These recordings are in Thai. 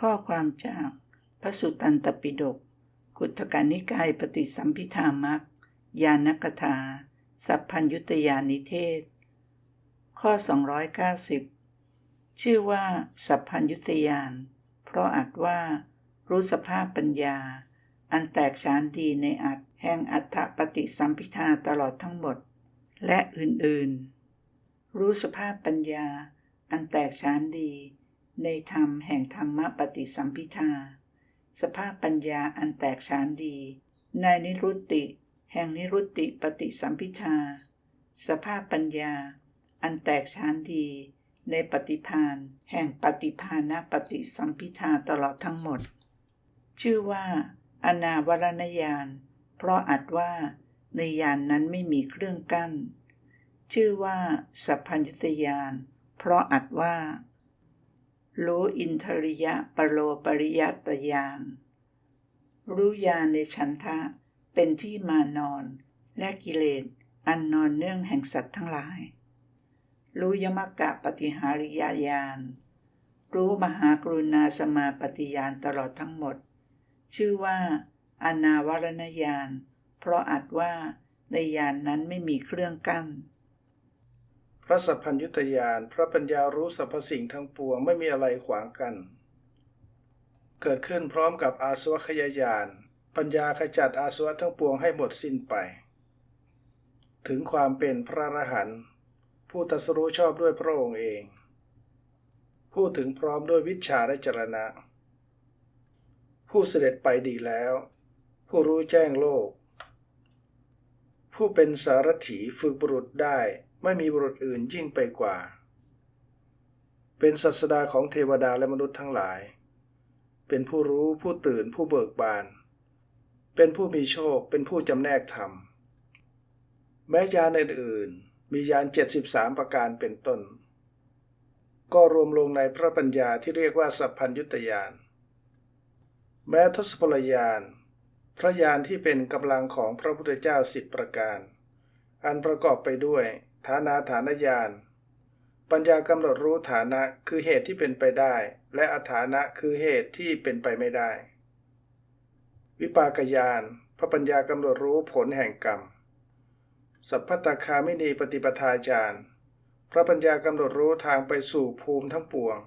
ข้อความจากพระสุตตันตปิฎกขุทกานิกายปฏิสัมพิธามักยานกถา สัพพัญยุตยานิเทศ ข้อ 290 ชื่อว่า สัพพัญยุตยาน เพราะอัดว่า รู้สภาพปัญญา อันแตกฉานดีในอัดแห่งอัฏฐปฏิสัมพิทาตลอดทั้งหมด และอื่นๆ รู้สภาพปัญญา อันแตกฉานดี ในธรรมแห่งธรรมปฏิสัมพิทา สภาพปัญญาอันแตกฉานดี ในนิรุตติ แห่งนิรุตติปฏิสัมพิทา สภาพปัญญา อันแตกฉานดี ในปฏิพานแห่งปฏิพานปฏิสัมพิทาตลอดทั้งหมด ชื่อว่า อนาวรณญาณ เพราะอัดว่าในญาณนนั้นไม่มีเครื่องกั้น ชื่อว่า สัพพัญญุตญาณเพราะอัดว่า รู้อินทริยะปโลปริยัตญาณรู้ญาณในฉันทะเป็นที่มานอน และกิเลสอันนอนเนื่องแห่งสัตว์ทั้งหลาย รู้ยมกะปฏิหาริยญาณรู้มหากรุณาสมาปฏิญาณตลอดทั้งหมด ชื่อว่า อนาวรณญาณเพราะอัดว่าในญาณนนั้นไม่มีเครื่องกั้น พระสัพพัญยุตยานพระปัญญารู้สรรพสิ่งทั้งปวงไม่มีอะไรขวางกัน เกิดขึ้นพร้อมกับอาสวะขยายานปัญญาขจัดอาสวะทั้งปวงให้หมดสิ้นไป ถึงความเป็นพระอรหันต์ผู้ตรัสรู้ชอบด้วยพระองค์เองผู้ถึงพร้อมด้วยวิชาและจรณะ ผู้เสด็จไปดีแล้ว ผู้รู้แจ้งโลก ผู้เป็นสารถีฝึกบุรุษได้ ไม่มีบุรุษอื่นยิ่งไปกว่า เป็นศาสดาของเทวดาและมนุษย์ทั้งหลาย เป็นผู้รู้ผู้ตื่นผู้เบิกบาน เป็นผู้มีโชค เป็นผู้จำแนกธรรม แม้ยานอื่นๆมียาน 73 ประการเป็นต้น ก็รวมลงในพระปัญญาที่เรียกว่าสัพพัญยุตยาน แม้ทศพลยานพระยานที่เป็นกำลังของพระพุทธเจ้าสิบประการ อันประกอบไปด้วย ฐานาฐานญาณปัญญากำหนดรู้ฐานะคือเหตุที่เป็นไปได้ และอฐานะคือเหตุที่เป็นไปไม่ได้ วิปากญาณพระปัญญากำหนดรู้ผลแห่งกรรม สัพพตคามินีปฏิปทาญาณพระปัญญากำหนดรู้ทางไปสู่ภูมิทั้งปวง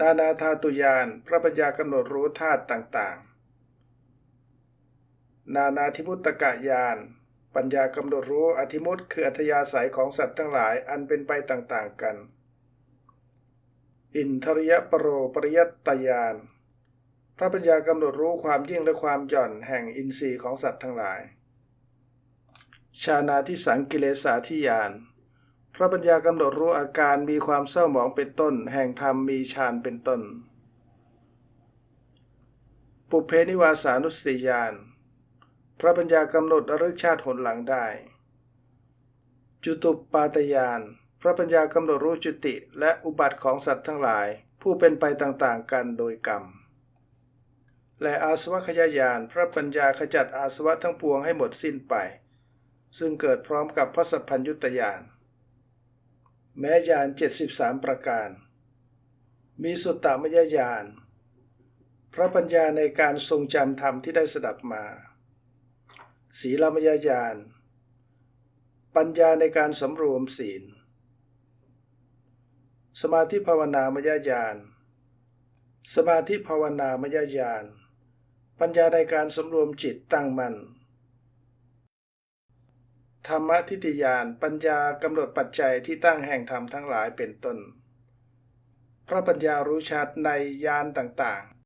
นานาธาตุญาณพระปัญญากำหนดรู้ธาตุต่างๆ นานาธิพุตตกะญาณ ปัญญากำหนดรู้อธิมุตคืออัธยาศัยของสัตว์ทั้งหลายอันเป็นไปต่างๆกัน อินทริยปรโรปริยัตตยานพระปัญญากำหนดรู้ความยิ่งและความหย่อนแห่งอินทรีย์ของสัตว์ทั้งหลาย ชานาทิสังกิเลสาธิยานพระปัญญากำหนดรู้อาการมีความเศร้าหมองเป็นต้น แห่งธรรมมีฌานเป็นต้น ปุเพนิวาสานุสติยาน พระปัญญากำหนดอรึกชาติหนหลังได้ จุตุปปาตยาน พระปัญญากำหนดรู้จุติและอุบัติของสัตว์ทั้งหลาย ผู้เป็นไปต่างๆ กันโดยกรรม และอาสวะขยายาน พระปัญญาขจัดอาสวะทั้งปวงให้หมดสิ้นไป ซึ่งเกิดพร้อมกับพระสัพพัญยุตยาน แม้ยาน 73 ประการ มีสุตตามยญาณพระปัญญาในการทรงจำธรรมที่ได้สดับมา ศีลมยญาณ ปัญญาในการสำรวมศีล สมาธิภาวนามยญาณ สมาธิภาวนามยญาณ ปัญญาในการสำรวมจิตตั้งมัน่น ธรรมทิฏฐิญาณ ปัญญากำหนดปัจจัยที่ตั้งแห่งธรรมทั้งหลายเป็นต้น พระปัญญารู้ชัดในญาณต่างๆ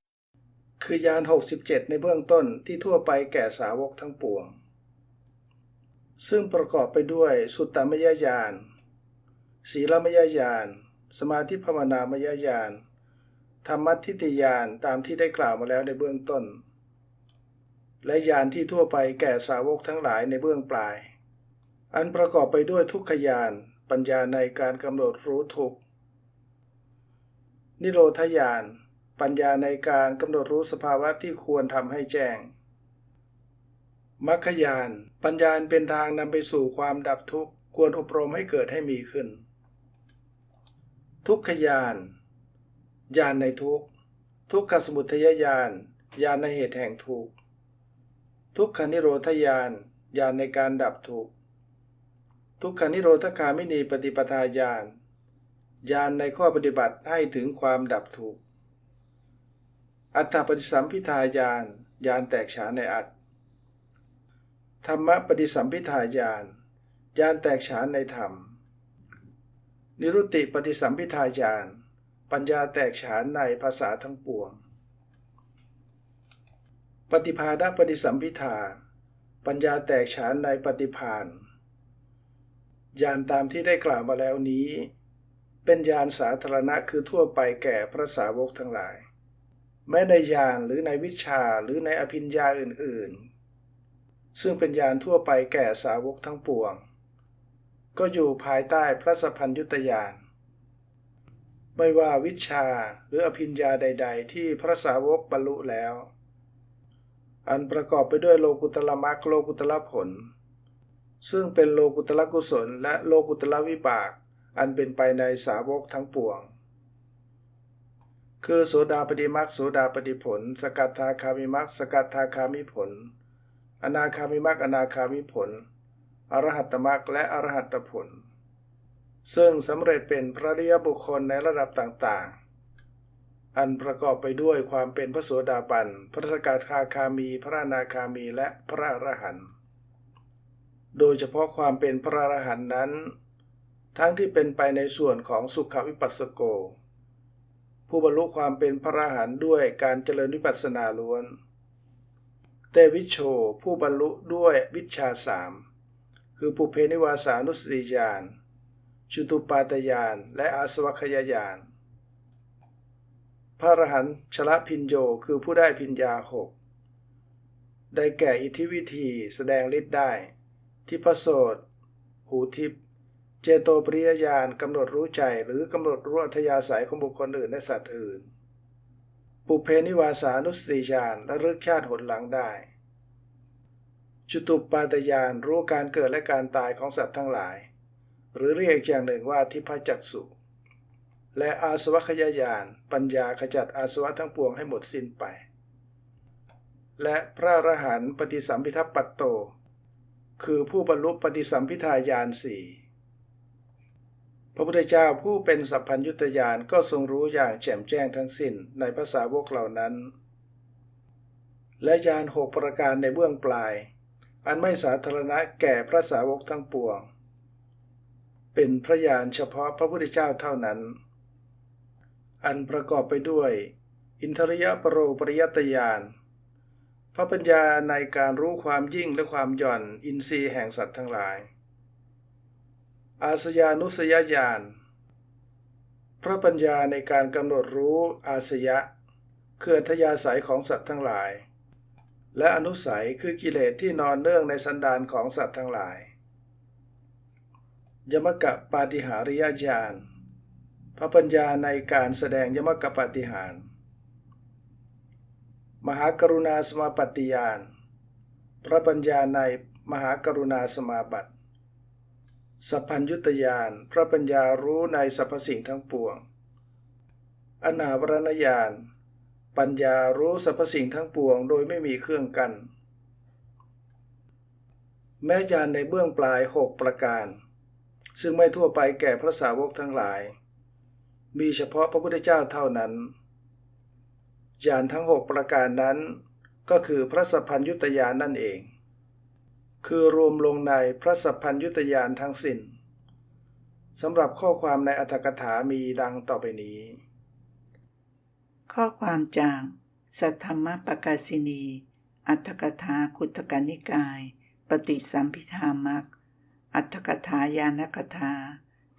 คือยาน 67 ในเบื้องต้นที่ทั่วไปแก่สาวกทั้งปวง ซึ่งประกอบไปด้วยสุตตมยญาณศีลมยญาณสมาธิภาวนามยญาณธรรมทิฏฐิญาณตามที่ได้กล่าวมาแล้วในเบื้องต้น และญาณที่ทั่วไปแก่สาวกทั้งหลายในเบื้องปลาย อันประกอบไปด้วยทุกขญาณปัญญาในการกำหนดรู้ทุกนิโรธญาณ ปัญญาในการกำหนดรู้สภาวะที่ควรทำให้แจ้งมัคคยาน ปัญญาเป็นทางนำไปสู่ความดับทุกข์ ควรอบรมให้เกิดให้มีขึ้น ทุกขยานญาณในทุกข์ ทุกขสมุทัยญาณญาณในเหตุแห่งทุกข์ ทุกขนิโรธญาณญาณในการดับทุกข์ ทุกขนิโรธคามินีปฏิปทาญาณญาณในข้อปฏิบัติให้ถึงความดับทุกข์ อัตตปฏิสัมพิทาญาณญาณแตกฉานในอัตธรรมปฏิสัมพิทาญาณญาณแตกฉานในธรรม นิรุตติปฏิสัมพิทาญาณปัญญาแตกฉานในภาษาทั้งปวง ปฏิภาณปฏิสัมพิทา ปัญญาแตกฉานในปฏิภาณญาณตามที่ได้กล่าวมาแล้วนี้ เป็นญาณสาธารณะคือทั่วไปแก่พระสาวกทั้งหลาย แม้ในญาณหรือในวิชาหรือในอภิญญาอื่นๆ ซึ่งเป็นญาณทั่วไปแก่สาวกทั้งปวง ก็อยู่ภายใต้พระสัพพัญญุตญาณไม่ว่าวิชาหรืออภิญญาใด ๆ ที่พระสาวกบรรลุแล้ว อันประกอบไปด้วยโลกุตละมรรคโลกุตละผล ซึ่งเป็นโลกุตละกุศลและโลกุตละวิบาก อันเป็นไปในสาวกทั้งปวง คือโสดาปฏิมรรคโสดาปฏิผล สกัทาคามิมรรคสกัทาคามิผล อนาคามิมรรคอนาคามิผล อรหัตมรรคและอรหัตผล ซึ่งสำเร็จเป็นพระริยบุคคลในระดับต่างๆ อันประกอบไปด้วยความเป็นพระโสดาบัน พระสกทาคามี พระอนาคามีและพระอรหันต์โดยเฉพาะความเป็นพระอรหันต์นั้น ทั้งที่เป็นไปในส่วนของสุขวิปัสสโก ผู้บรรลุความเป็นพระอรหันต์ด้วยการเจริญวิปัสสนาล้วน เตวิโชผู้บรรลุด้วยวิชาสามคือปุเพนิวาสานุสติญาณชุตุปาตญาณและอาสวัคยญาณพระอรหันต์ชละพินโยคือผู้ได้พิญญาหกได้แก่อิทธิวิธีแสดงฤทธิ์ได้ที่พโสดหูทิพ เจโตปริยญาณกำหนดรู้ใจหรือกำหนดรู้อัธยาศัยของบุคคลอื่นและสัตว์อื่น ปุเพนิวาสานุสติญาณและรึกชาติหนหลังได้ จุตุปาตญาณรู้การเกิดและการตายของสัตว์ทั้งหลาย หรือเรียกอย่างหนึ่งว่าทิพจักสุและอาสวัคยญาณปัญญาขจัดอาสวะทั้งปวงให้หมดสิ้นไป และพระอรหันต์ปฏิสัมพิทัปปัตโต คือผู้บรรลุปฏิสัมพิทาญาณสี่ พระพุทธเจ้าผู้เป็นสัพพัญญุตญาณก็ทรงรู้อย่างแจ่มแจ้งทั้งสิ้นในภาษาวกเหล่านั้น และญาณหกประการในเบื้องปลาย อันไม่สาธารณะแก่พระสาวกทั้งปวง เป็นพระญาณเฉพาะพระพุทธเจ้าเท่านั้น อันประกอบไปด้วย อินทริยปรโรปริยตญาณพระปัญญาในการรู้ความยิ่งและความหย่อนอินทรีย์แห่งสัตว์ทั้งหลาย อาสยานุสยญาณพระปัญญาในการกำหนดรู้อาสยะคืออัธยาศัยของสัตว์ทั้งหลาย และอนุสัยคือกิเลสที่นอนเนื่องในสันดานของสัตว์ทั้งหลาย ยมกะปาฏิหาริยญาณพระปัญญาในการแสดงยมกะปาฏิหาร มหากรุณาสมาปฏิญาณพระปัญญาในมหากรุณาสมาบัติ สัพพัญยุตญาณพระปัญญารู้ในสรรพสิ่งทั้งปวง อนาวรณญาณปัญญารู้สรรพสิ่งทั้งปวงโดยไม่มีเครื่องกัน แม้ญาณในเบื้องปลายหกประการ ซึ่งไม่ทั่วไปแก่พระสาวกทั้งหลาย มีเฉพาะพระพุทธเจ้าเท่านั้นญาณทั้งหกประการนั้น ก็คือพระสัพพัญยุตญาณนั่นเอง คือรวมลงในพระสัพพัญยุตญาณทั้งสิ้นสำหรับข้อความในอัตถกถามีดังต่อไปนี้ ข้อความจากสัทธรรมปกาสินี อัตถกถาคุตกนิกาย ปฏิสัมพิธามักอัตถกถายานกถา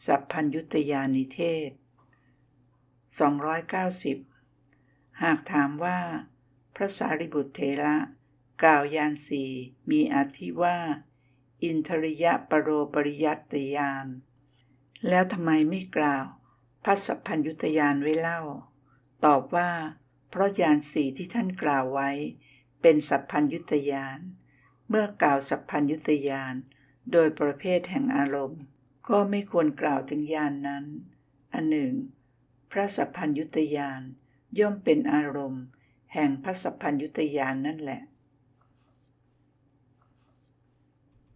สัพพัญยุตยานิเทศ 290 หากถามว่า พระสารีบุตรเถระ กล่าวยานสี่มีอธิว่า อินทริยปรโรปริยัตยาน แล้วทำไมไม่กล่าวพระสัพพัญยุตยานไว้เล่า ตอบว่า เพราะยานสี่ที่ท่านกล่าวไว้ เป็นสัพพัญยุตยาน เมื่อกล่าวสัพพัญยุตยาน โดยประเภทแห่งอารมณ์ ก็ไม่ควรกล่าวถึงยานนั้น อันหนึ่ง พระสัพพัญยุตยานย่อมเป็นอารมณ์ แห่งพระสัพพัญยุตยานนั่นแหละ